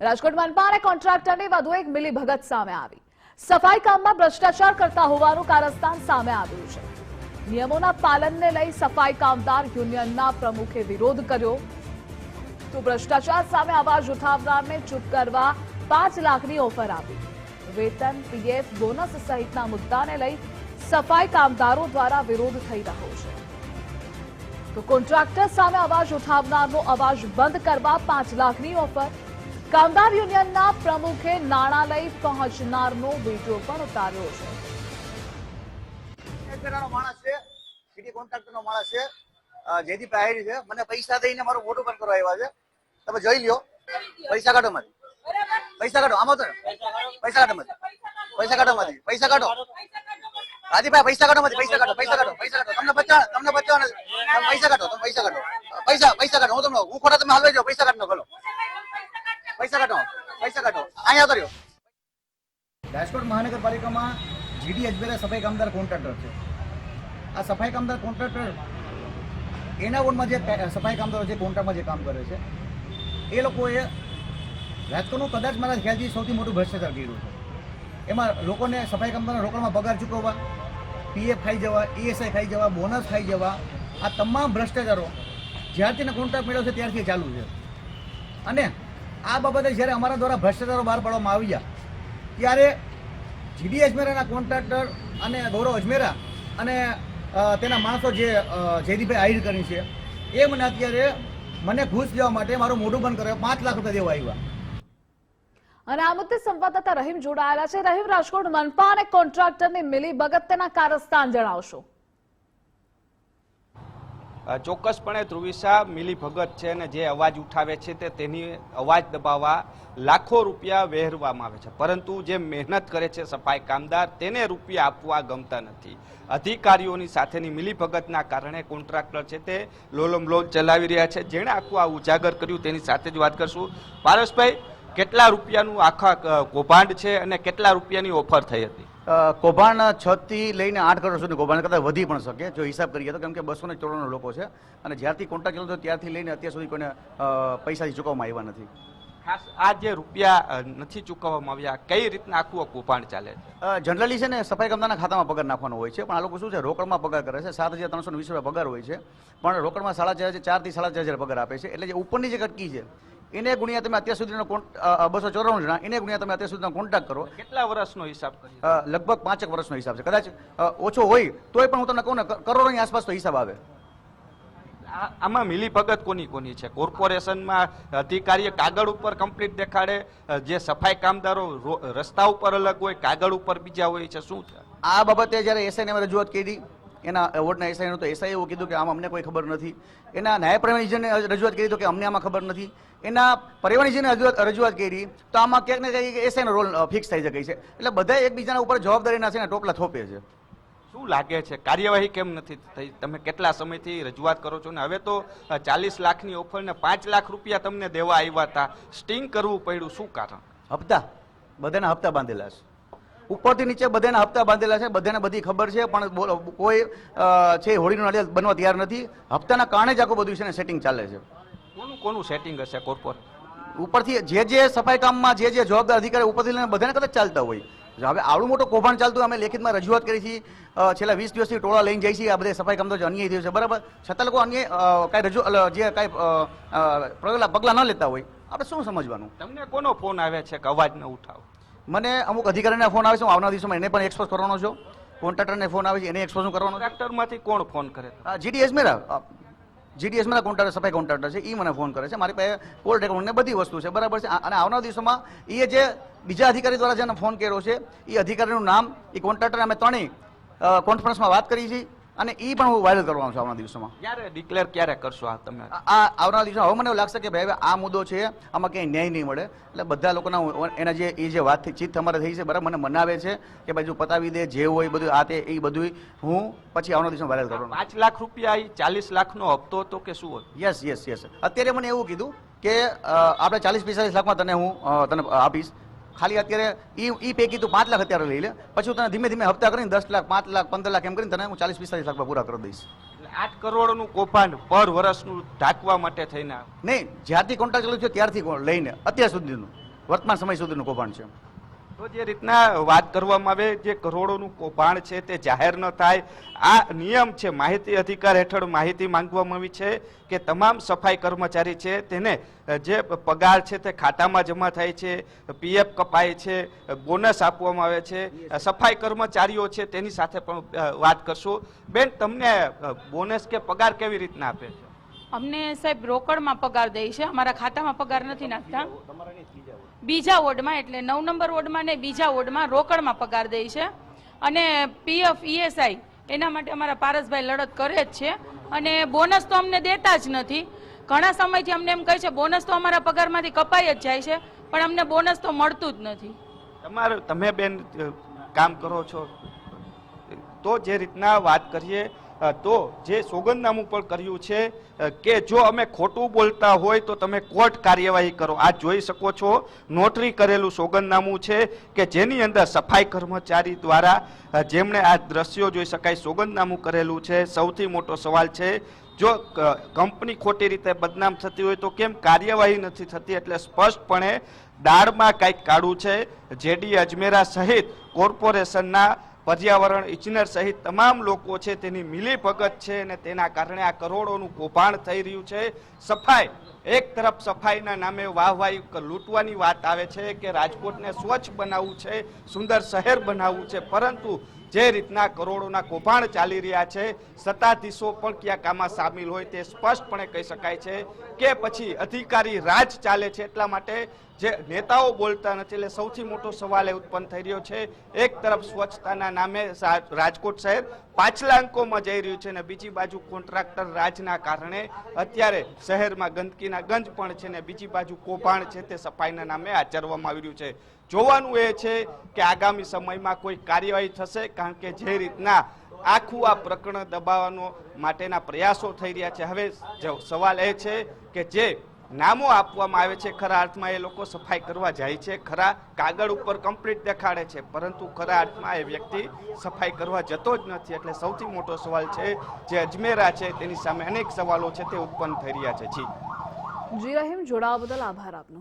રાજકોટ મનપા અને કોન્ટ્રાક્ટરની વધુ એક મિલીભગત સામે આવી. સફાઈ કામમાં ભ્રષ્ટાચાર કરતા હોવાનું કારસ્તાન સામે આવ્યું છે. નિયમોના પાલનને લઈ સફાઈ કામદાર યુનિયનના પ્રમુખે વિરોધ કર્યો. તો ભ્રષ્ટાચાર સામે અવાજ ઉઠાવનારને ચૂપ કરવા પાંચ લાખની ઓફર આપી. વેતન, પીએફ, બોનસ સહિતના મુદ્દાને લઈ સફાઈ કામદારો દ્વારા વિરોધ થઈ રહ્યો છે. તો કોન્ટ્રાક્ટર સામે અવાજ ઉઠાવનારનો અવાજ બંધ કરવા પાંચ લાખની ઓફર કામદાર યુનિયનના પ્રમુખે નાણાં લઈ પહોંચનારનો વીડિયો પણ ઉતાર્યો છે. માણસ છે સિટી કોન્ટ્રાક્ટરનો માણસ છે અ, જયદીપ છે. મને પૈસા દઈને મારું મોટું પણ કરવા આવ્યા છે. તમે જોઈ લ્યો. પૈસા કાઢો માંથી પૈસા કાઢો. આમાં તો પૈસા કાઢો મારી પૈસા કાઢો મારી પૈસા કાઢો. રાજીભાઈ પૈસા કાઢો મારી પૈસા કાઢો. પૈસા કાઢો. પૈસા કાઢો. તમને બચાવ તમને બચવા નથી તમે પૈસા કાઢો. તમે પૈસા કાઢો. પૈસા પૈસા કાઢો. હું તમને હું ખોટા તમે હાલ જાઓ. પૈસા કાઢો ખોલો. પૈસા કાઢો પૈસા કાઢો. અહીંયા કર્યો રાજકોટ મહાનગરપાલિકામાં જીડી અજમેરા સફાઈ કામદાર કોન્ટ્રાક્ટર છે. આ સફાઈ કામદાર કોન્ટ્રાક્ટર એના વોર્ડમાં જે સફાઈ કામદારો જે કોન્ટ્રાક્ટમાં જે કામ કરે છે, એ લોકોએ રાજકોટનું કદાચ મારા ખ્યાલથી સૌથી મોટું ભ્રષ્ટાચાર કર્યું છે. એમાં લોકોને સફાઈ કામદારના રોકડમાં પગાર ચૂકવવા પીએફ ખાઈ જવા ઈએસઆઈ ખાઈ જવા, બોનસ ખાઈ જવા, આ તમામ ભ્રષ્ટાચારો જ્યારથી કોન્ટ્રાક્ટ મળ્યો છે ત્યારથી ચાલુ છે. અને આ બાબતે જ્યારે અમારા દ્વારા ભ્રષ્ટાચારો બહાર પાડવામાં આવ્યા ત્યારે જીડી અજમેરાના કોન્ટ્રાક્ટર અને ગૌરવ અજમેરા અને તેના માણસો જે જયદીપભાઈ આહિર કરી છે, એ મને અત્યારે મને ઘૂસ લેવા માટે મારું મોઢું બંધ કરે પાંચ લાખ રૂપિયા દેવા આવ્યા. અને આ મુદ્દે સંવાદદાતા રહીમ જોડાયેલા છે. રહીમ, રાજકોટ મનપા અને કોન્ટ્રાક્ટરની મિલી ભગત તેના કારસ્તાન જણાવશો. ચોક્કસપણે ધ્રુવિસા મિલી ભગત છે અને જે અવાજ ઉઠાવે છે તે તેની અવાજ દબાવવા લાખો રૂપિયા વહેરવામાં આવે છે. પરંતુ જે મહેનત કરે છે સફાઈ કામદાર તેને રૂપિયા આપવા ગમતા નથી. અધિકારીઓની સાથેની મિલીભગતના કારણે કોન્ટ્રાક્ટર છે તે લોલમ લોલ ચલાવી રહ્યા છે. જેણે આખું આ ઉજાગર કર્યું તેની સાથે જ વાત કરશું. પારસભાઈ, કેટલા રૂપિયાનું આખા કૌભાંડ છે અને કેટલા રૂપિયાની ઓફર થઈ હતી? કૌભાંડ છ થી લઈને આઠ કરોડ સુધી કૌભાંડ કરતાં વધી પણ શકે. જો હિસાબ કરીએ તો કેમ કે બસો ને ચોરાણું લોકો છે અને જ્યારથી કોન્ટ્રાક્ટ ચાલતો ત્યારથી લઈને અત્યાર સુધી કોઈને પૈસાથી ચૂકવવામાં આવ્યા નથી. ખાસ આ જે રૂપિયા નથી ચૂકવવામાં આવ્યા કઈ રીતના આખું કૌભાંડ ચાલે છે? જનરલી છે ને સફાઈ કામદારના ખાતામાં પગાર નાખવાનો હોય છે પણ આ લોકો શું છે રોકડમાં પગાર કરે છે. સાત હજાર ત્રણસો વીસ રૂપિયા પગાર હોય છે. પણ રોકડમાં સાડા ચાર હજાર ચારથી સાડા ચાર હજાર પગાર આપે છે. એટલે જે ઉપરની જે કટકી છે એને ગુણ્યા તમે અત્યાર સુધીનો કોન્ટ બસો ચોરાણું જણા એને ગુણ્યા તમે અત્યાર સુધીનો કોન્ટેક્ટ કરો. કેટલા વર્ષનો હિસાબ કરીએ લગભગ પાંચેક વર્ષનો હિસાબ છે. કદાચ ઓછો હોય તોય પણ હું તમને કહું ને કરોડોની આસપાસ તો હિસાબ આવે. આમાં મિલી ભગત કોની કોની છે? કોર્પોરેશનમાં અધિકારીએ કાગળ ઉપર કમ્પ્લીટ દેખાડે જે સફાઈ કામદારો રસ્તા ઉપર અલગ હોય કાગળ ઉપર બીજા હોય છે શું છે? આ બાબતે જ્યારે એસઆઈને રજૂઆત કરી એના એવોર્ડના એસઆઈ તો એસઆઈ એવું કીધું કે આમ અમને કોઈ ખબર નથી. એના ન્યાય પરિવહનજીને રજૂઆત કરી તો કે અમને આમાં ખબર નથી. એના પરિવહનજીને રજૂઆત રજૂઆત કરી તો આમાં ક્યાંક ને ક્યાંક એસઆઈનો રોલ ફિક્સ થઈ શકે છે. એટલે બધા એકબીજાના ઉપર જવાબદારીના છે ને ટોપલા થોપે છે. શું લાગે છે? કાર્યવાહી કેમ નથી થઈ? તમે કેટલા સમયથી રજૂઆત કરો છો? ને હવે તો ચાલીસ લાખની ઓફરને પાંચ લાખ રૂપિયા તમને દેવા આવ્યા હતા. સ્ટિંગ કરવું પડ્યું. શું કારણ? હપ્તા. બધાના હપ્તા બાંધેલા છે. ઉપરથી નીચે બધાને હપ્તા બાંધેલા છે બધાને બધી ખબર છે પણ કોઈ છે હોળીનું નાળિયેર બનવા તૈયાર નથી. હપ્તાના કારણે જ આખું બધું છે ને સેટિંગ ચાલે છે. કોનું કોનું સેટિંગ હશે કોર્પોરેટ ઉપરથી જે જે સફાઈ કામમાં જે જે જવાબદાર અધિકારી ઉપરથી લઈને બધાને કદાચ ચાલતા હોય. હવે આવડું મોટું કૌભાંડ ચાલતું અમે લેખિતમાં રજૂઆત કરી છે છેલ્લા વીસ દિવસથી ટોળા લઈને જઈએ છીએ આ બધા સફાઈ કામ તો અન્યાય થયું છે બરાબર? છતાં લોકો અન્ય કાંઈ રજૂ જે કાંઈ પગલાં પગલાં ન લેતા હોય. આપણે શું સમજવાનું? તમને કોનો ફોન આવે છે કે અવાજ ન ઉઠાવો? મને અમુક અધિકારીને ફોન આવે છે હું આવનાર દિવસોમાં એને પણ એક્સપોઝ કરવાનો છું. કોન્ટ્રાક્ટરને ફોન આવે છે એને એક્સપોઝ કરવાનો ટ્રેક્ટરમાંથી કોણ ફોન કરે જીડી એસમેરા જીડી એસમેરા કોન્ટ્રાક્ટર સફાઈ કોન્ટ્રાક્ટર છે એ મને ફોન કરે છે. મારી પાસે કોલ રેકોર્ડ ને બધી વસ્તુ છે બરાબર છે. અને આવનાર દિવસોમાં એ જે બીજા અધિકારી દ્વારા જેને ફોન કર્યો છે એ અધિકારીનું નામ એ કોન્ટ્રાક્ટર અમે ત્રણેય કોન્ફરન્સમાં વાત કરી છે. અને એ પણ હું વાયરલ કરવાનો છું આવનાર દિવસોમાં. ક્યારે ડિક્લેર ક્યારે કરશો આ તમે? આ આવના આવનાર દિવસમાં હવે મને એવું લાગશે કે ભાઈ આ મુદ્દો છે આમાં ક્યાંય ન્યાય નહીં મળે. એટલે બધા લોકોના એના જે એ જે વાતથી ચિત્ત અમારે થઈ છે બરાબર? મને મનાવે છે કે ભાઈ જો પતાવી દે જે હોય બધું આ તે એ બધું હું પછી આવના દિવસમાં વાયરલ કરવાનો. પાંચ લાખ રૂપિયા એ ચાલીસ લાખનો હપ્તો હતો કે શું હતું? યસ યસ યસ અત્યારે મને એવું કીધું કે આપણે ચાલીસ પિસ્તાલીસ લાખમાં તને હું તને આપીશ. ખાલી અત્યારે એ ઈ પૈકી તું પાંચ લાખ અત્યારે લઈ લે. પછી તને ધીમે ધીમે હપ્તા કરીને દસ લાખ પાંચ લાખ પંદર લાખ એમ કરીને તને હું ચાલીસ પિસ્તાલીસ લાખમાં પૂરા કરી દઈશ. આઠ કરોડનું કૌભાંડ પર વર્ષનું ઢાંકવા માટે થઈને નહીં જ્યારથી કોન્ટ્રાક્ટ ચાલુ થયો ત્યારથી લઈને અત્યાર સુધીનું. વર્તમાન સમય સુધીનું કૌભાંડ છે. તો જે રીતના વાત કરવામાં આવે, જે કરોડોનું કૌભાંડ છે તે જાહેર ન થાય, આ નિયમ છે, માહિતી અધિકાર હેઠળ માહિતી માંગવામાં આવી છે કે તમામ સફાઈ કર્મચારી છે તેને જે પગાર છે તે ખાતામાં જમા થાય છે, પીએફ કપાય છે, બોનસ આપવામાં આવે છે સફાઈ કર્મચારીઓ છે તેની સાથે પણ વાત કરશું. બેન, તમને બોનસ કે પગાર કેવી રીતના આપે છે? અમને સાહેબ રોકડમાં પગાર દે છે. અમારા ખાતામાં પગાર નથી નાખતા. બીજા વોર્ડમાં એટલે નવ નંબર વોર્ડમાં ને બીજા વોર્ડમાં રોકડમાં પગાર દે છે. અને પીએફ, ઈએસઆઈ, એના માટે અમારા પારસભાઈ લડત કરે જ છે. અને બોનસ તો અમને દેતા જ નથી. ઘણા સમયથી અમને એમ કહે છે, બોનસ તો અમારા પગારમાંથી કપાઈ જ જાય છે, પણ અમને બોનસ તો મળતું જ નથી. તમારે, તમે બેન કામ કરો છો. તો જે રીતના વાત કરીએ તો જે સોગંદનામું પણ કર્યું છે કે જો અમે ખોટું બોલતા હોય તો તમે કોર્ટ કાર્યવાહી કરો. આ જોઈ શકો છો, નોટરી કરેલું સોગંદનામું છે કે જેની અંદર સફાઈ કર્મચારી દ્વારા જેમણે આ દ્રશ્યો જોઈ શકાય, સોગંદનામું કરેલું છે. સૌથી મોટો સવાલ છે, જો કંપની ખોટી રીતે બદનામ થતી હોય તો કેમ કાર્યવાહી નથી થતી? એટલે સ્પષ્ટપણે દાળમાં કંઈક કાઢું છે. જેડી અજમેરા સહિત કોર્પોરેશનના પર્યાવરણ ઇજનેર સહિત તમામ લોકો છે તેની મિલીભગત છે અને તેના કારણે આ કરોડોનું કૌભાંડ થઈ રહ્યું છે. સફાઈ, એક તરફ સફાઈના નામે વાહવાહી લૂંટવાની વાત આવે છે કે રાજકોટને સ્વચ્છ બનાવવું છે, સુંદર શહેર બનાવવું છે, પરંતુ જે રીતના કરોડોના કૌભાંડ ચાલી રહ્યા છે, સત્તાધીશો પણ ક્યાંક આમાં સામેલ હોય તે સ્પષ્ટપણે કહી શકાય છે કે પછી અધિકારી રાજ ચાલે છે એટલા માટે જે નેતાઓ બોલતા નથી, એટલે સૌથી મોટો સવાલ એ ઉત્પન્ન થઈ રહ્યો છે. એક તરફ સ્વચ્છતાના નામે રાજકોટ શહેર પાછલા અંકોમાં જઈ રહ્યું છે અને બીજી બાજુ કોન્ટ્રાક્ટર રાજના કારણે અત્યારે શહેરમાં ગંદકીના ગંજ પણ છે ને બીજી બાજુ કૌભાંડ છે તે સફાઈના નામે આચરવામાં આવી રહ્યું છે. જોવાનું એ છે કે આગામી સમયમાં કોઈ કાર્યવાહી થશે, કારણ કે જે રીતના આખું આ પ્રકરણ દબાવવાનો માટેના પ્રયાસો થઈ રહ્યા છે. હવે સવાલ એ છે કે જે નામો આપવામાં આવે છે, ખરા અર્થમાં એ લોકો સફાઈ કરવા જાય છે, ખરા કાગળ ઉપર કમ્પ્લીટ દેખાડે છે, પરંતુ ખરા અર્થમાં એ વ્યક્તિ સફાઈ કરવા જતો જ નથી. એટલે સૌથી મોટો સવાલ છે જે અજમેરા છે, તેની સામે અનેક સવાલો છે, તે ઉત્પન્ન થઈ રહ્યા છે. જી. જી, રહીમ, જોડાવા બદલ આભાર આપનો.